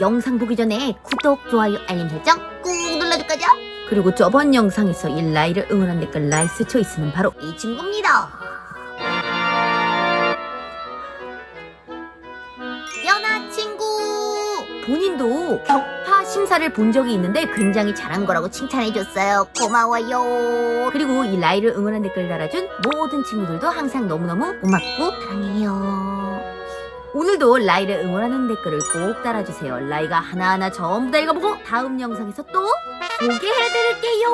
영상 보기 전에 구독, 좋아요, 알림 설정 꾹 눌러줄 거죠? 그리고 저번 영상에서 이 라이를 응원한 댓글 라이스 초이스는 바로 이 친구입니다. 연아 친구! 본인도 격파 심사를 본 적이 있는데 굉장히 잘한 거라고 칭찬해줬어요. 고마워요. 그리고 이 라이를 응원한 댓글 달아준 모든 친구들도 항상 너무너무 고맙고 사랑해요. 오늘도 라이를 응원하는 댓글을 꼭 달아주세요. 라이가 하나하나 전부 다 읽어보고 다음 영상에서 또 소개해드릴게요.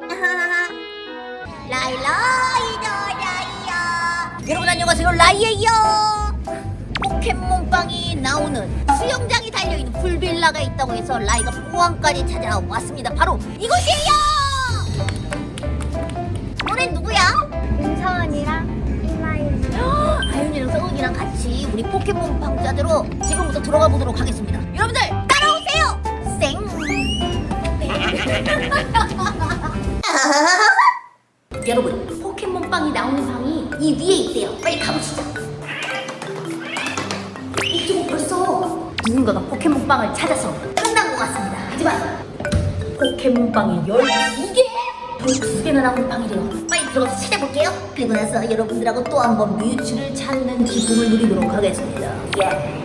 라이 라이도 라이야. 여러분 안녕하세요. 라이예요. 포켓몬빵이 나오는 수영장이 달려있는 풀빌라가 있다고 해서 라이가 포항까지 찾아왔습니다. 바로 이곳이에요. 너네 누구야? 윤서원이랑 우리 포켓몬 방 찾으러 지금부터 들어가 보도록 하겠습니다. 여러분들 따라오세요. 쌩. 여러분 포켓몬 빵이 나오는 방이 이 위에 있대요. 빨리 가보시죠. 이쪽은 벌써 누군가가 포켓몬 빵을 찾아서 끝난 것 같습니다. 하지만 포켓몬 빵이 12개? 12개나 나오는 빵이래요. 빨리 들어가서 찾아볼게요. 그리고 나서 여러분들하고 또 한 번 뮤츠를 찾는 기쁨을 누리도록 하겠습니다. 예.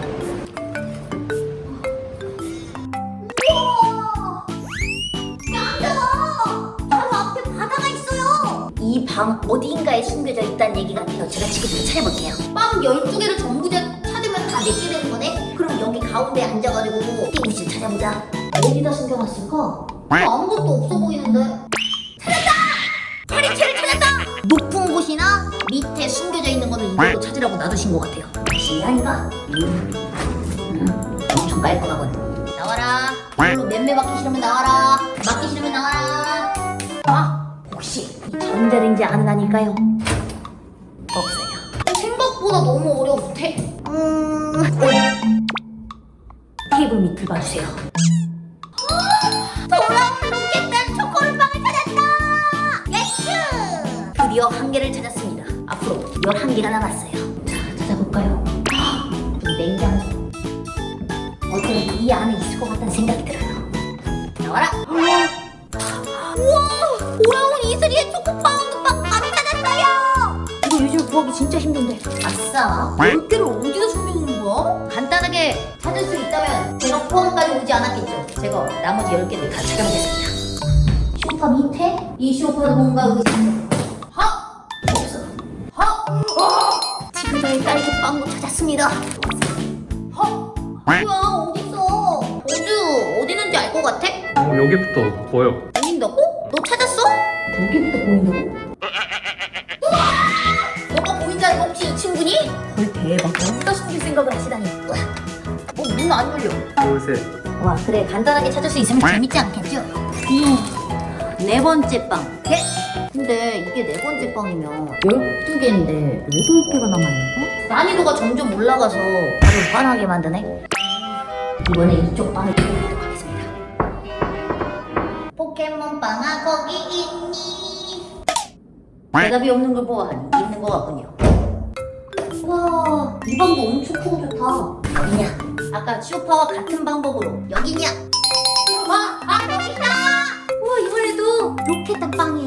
우와! 짱다! 바로 앞에 바다가 있어요. 이 방 어디인가에 숨겨져 있다는 얘기 같아요. 제가 지금부터 찾아볼게요. 빵 12개를 전부 다 찾으면 다 내게 되는 거네? 그럼 여기 가운데 앉아가지고 띠부실 찾아보자. 어디다 숨겨놨을까? 아무것도 없어 보이는데? 높은 곳이나 밑에 숨겨져 있는 거는 이걸로 찾으라고 놔두신 것 같아요. 아닌가? 음, 음, 엄청 깔끔하군. 나와라. 이걸로 맴매 맞기 싫으면 나와라. 맞기 싫으면 나와라. 아, 혹시 이 전자레인지 아는 아닐까요? 없어요. 생각보다 너무 어려운데? 음... 테이블 밑을 봐주세요. 11개를 찾았습니다. 앞으로 11개가 남았어요. 자, 찾아볼까요? 헉, 이 냉장고. 어떤 이 안에 있을 것 같다는 생각이 들어요. 나와라! 우와! 오라온 이슬이의 초코파운드 빵안 찾았어요! 이거 요즘 구하기 진짜 힘든데. 아싸! 10개를 어디서 숨겨놓는 거야? 간단하게 찾을 수 있다면 제가 포항까지 오지 않았겠죠. 제가 나머지 10개를 다 찾아보겠습니다. 쇼파 밑에? 이 쇼파도 뭔가 의상 빵도 찾았습니다. 하! 뭐야 어딨어? 어디 어디 있는지 알 것 같아? 어, 여기부터 보여. 보인다고? 너 찾았어? 여기부터 보인다고? 우와! 너가 보인다는 거 혹시 이 친구니? 헐 대박 여기다 숨길 생각을 하시다니 어, 문안 열려 요새 와 그래 간단하게 찾을 수 있으면 재밌지 않겠죠? 음, 네 번째 빵 개? 근데 이게 네 번째 빵이면 12개인데 8개가 남아 있는 거? 난이도가 점점 올라가서 나를 화나게 만드네 이번에 이쪽 빵을 뜯어보도록 하겠습니다 포켓몬 빵아 거기 있니? 대답이 없는 걸 보아 있는 것 같군요 와, 이 방도 엄청 크고 좋다. 어디냐? 아까 쇼파와 같은 방법으로 여기냐? 와, 아 여기 있다. 우와 이번에도 로켓 빵이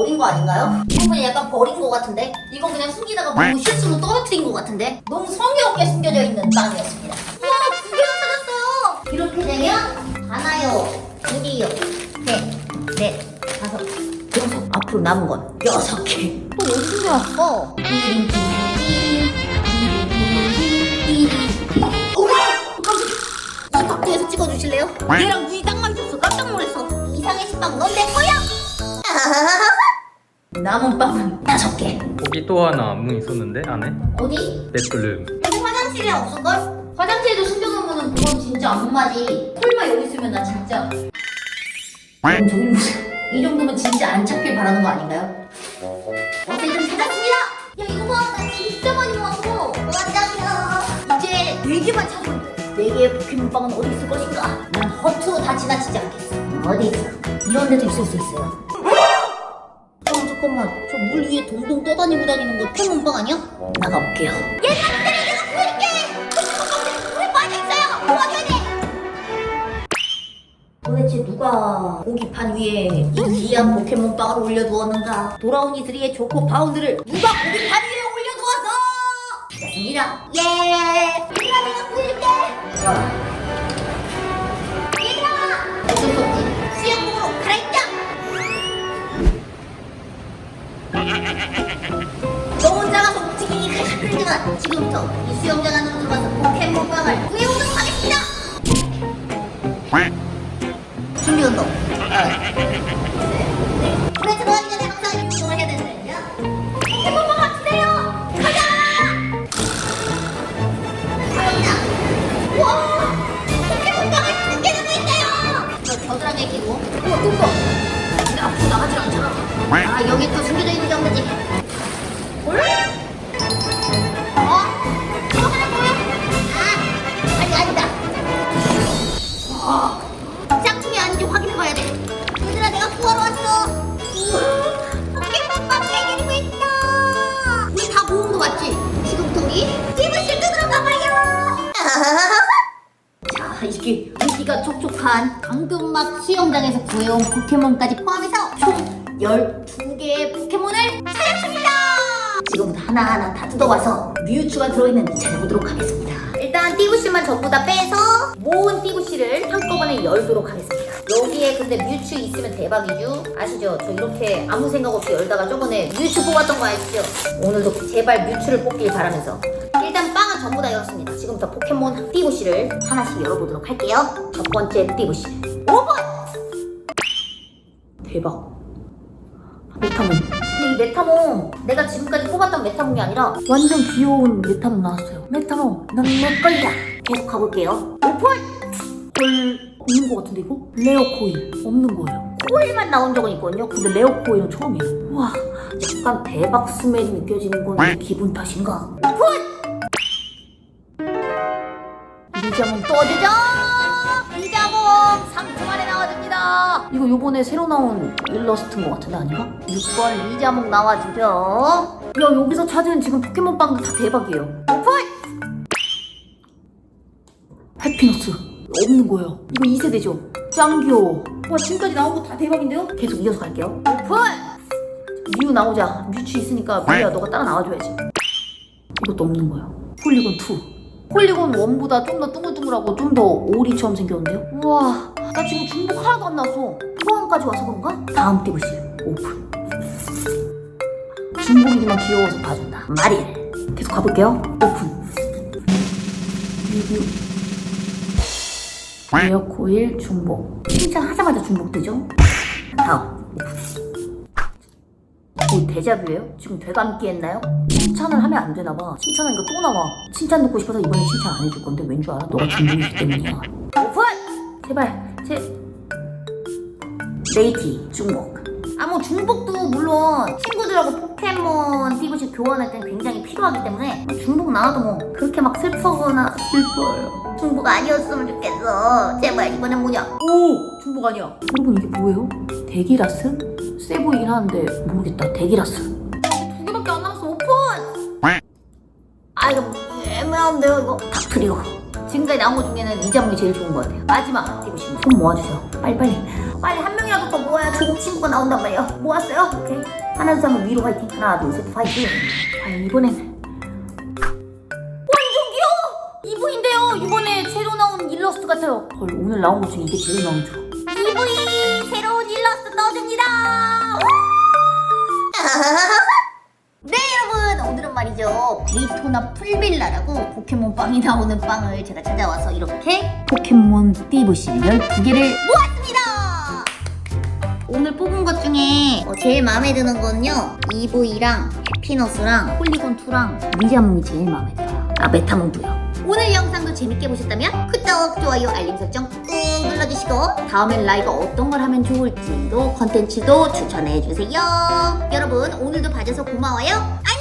버린 거 아닌가요? 그냥 약간 버린 거 같은데? 이건 그냥 숨기다가 너무 실수로 떨어뜨린 거 같은데? 너무 성의 없게 숨겨져 있는 빵이었습니다. 우와, 두 개나 찾았어요. 이렇게 되면 하나요, 두 개요, 셋, 넷, 다섯. 여섯 앞으로 남은 건 여섯 개. 또 어디 각도에서 찍어주실래요? 얘랑 눈이 딱 맞췄어. 깜짝 놀랐어. 이상의 식빵 넌내 거야? 남은 빵은 다섯 개. 거기 또 하나 문 있었는데 안에 어디? 넷블룸. 여기 화장실에 없을걸? 화장실에도 숨겨놓으면 그건 진짜 안마지. 설마 여기 있으면 나 진짜. 그럼 저기 무슨 이 정도면 진짜 안 찾길 바라는 거 아닌가요? 어쨌든 찾았습니다. 야 이거 봐, 나 진짜 많이 모았어. 완장이야. 이제 네 개만 찾으면 돼. 네 개의 포켓몬빵은 어디 있을 것인가? 난 허투루 다 지나치지 않겠어. 어디 있어? 이런 데도 있을 수 있어요. 잠깐만. 저 물 위에 동동 떠다니고 다니는 거 포켓몬빵 아니야? 나가볼게요. 기다려 내가 구해줄게! 물에 빠져있어요! 도와줘야 돼! 도대체 누가 고기판 위에 이 귀한 포켓몬빵을 올려두었는가? 돌아온 이슬이의 조코 파운드를 누가 고기판 위에 올려두었어 찾았습니다. 예! 얘들아 내가 구해줄게 자, 이게 물기가 촉촉한 방금 막 수영장에서 구해온 포켓몬까지 포함해서 총 12개의 포켓몬을 찾았습니다! 지금부터 하나하나 다 뜯어와서 뮤추가 들어있는지 찾아보도록 하겠습니다. 일단 띠부씨만 전부 다 빼서 모은 띠부씨를 한꺼번에 열도록 하겠습니다. 여기에 근데 뮤추 있으면 대박이죠? 아시죠? 저 이렇게 아무 생각 없이 열다가 저번에 뮤추 뽑았던 거 아시죠? 오늘도 제발 뮤추를 뽑길 바라면서 일단 빵은 전부 다 열었습니다. 지금부터 포켓몬 띠부씨를 하나씩 열어보도록 할게요. 첫 번째 띠부씨. 오픈! 대박. 메타몽. 근데 이 메타몽 내가 지금까지 뽑았던 메타몽이 아니라 완전 귀여운 메타몽 나왔어요. 메타몽, 넌내 거야. 계속 가볼게요. 오픈! 헐, 없는 것 같은데 이거? 레어 코일 없는 거예요. 코일만 나온 적은 있거든요. 근데 레어 코일은 처음이에요. 와, 약간 대박 스멜이 느껴지는 건 내 기분 탓인가? 이자몽 떠주죠! 이자몽 상품 안에 나와줍니다. 이거 요번에 새로 나온 일러스트인 것 같은데 아닌가? 6번 이자몽 나와주죠. 야 여기서 찾은 지금 포켓몬빵도 다 대박이에요. 오픈! 해피너스 없는 거예요. 이거 2세대죠? 짱 귀여워. 와 지금까지 나온 거 다 대박인데요? 계속 이어서 갈게요. 오픈! 뮤 나오자. 뮤치 있으니까 뮤야 너가 따라 나와줘야지. 이것도 없는 거예요. 폴리곤 2. 폴리곤 1보다 좀 더 둥글둥글하고 좀 더 오리처럼 생겼는데요? 우와, 나 지금 중복 하나도 안 나왔어. 포항까지 와서 그런가? 다음 띠부실 오픈. 중복이지만 귀여워서 봐준다. 마릴. 계속 가볼게요. 오픈. 리뷰. 에어 코일 중복. 칭찬하자마자 중복되죠? 다음. 오, 데자뷰예요? 지금 되감기 했나요? 칭찬을 하면 안 되나 봐. 칭찬하니까 또 나와. 칭찬 듣고 싶어서 이번에 칭찬 안 해줄 건데 왠 줄 알아? 너가 중독이기 때문이야. 오픈! 제발, 제 네이티 중복. 아뭐 중복도 물론 친구들하고 포켓몬 띠부시 교환할 땐 굉장히 필요하기 때문에 뭐 중복 나와도 뭐 그렇게 막 슬퍼거나 슬퍼요. 중복 아니었으면 좋겠어. 제발 이번엔 뭐냐? 오 중복 아니야. 여러분 이게 뭐예요? 대기라스? 세 보이긴 하는데 모르겠다. 대기라스. 두 개밖에 안 남았어. 오픈! 아 이거 애매한데요 이거 닥트리오 지금까지 나온 것 중에는 이 자목이 제일 좋은 것 같아요 마지막 띠부심 손 모아주세요 빨리빨리 빨리 한 명이라도 더 모아야 조국 친구가 나온단 말이에요 모았어요? 오케이 하나 둘셋 하면 위로 화이팅 하나 둘 셋 화이팅 과연 이번엔 같아요. 헐 오늘 나온 것 중에 이게 제일 마음에 들어. 이브이 새로운 일러스트 넣어줍니다. 네 여러분. 오늘은 말이죠. 데이토나 풀빌라라고 포켓몬 빵이 나오는 빵을 제가 찾아와서 이렇게 포켓몬 띠부실 12개를 모았습니다. 오늘 뽑은 것 중에 어, 제일 마음에 드는 건요. EV랑 해피너스랑 폴리곤2랑 리자몽이 제일 마음에 들어요. 아 메타몽도요 오늘 영상도 재밌게 보셨다면 구독, 좋아요, 알림 설정 꾹 눌러주시고 다음엔 라이가 어떤 걸 하면 좋을지도 컨텐츠도 추천해주세요. 여러분 오늘도 봐줘서 고마워요. 안녕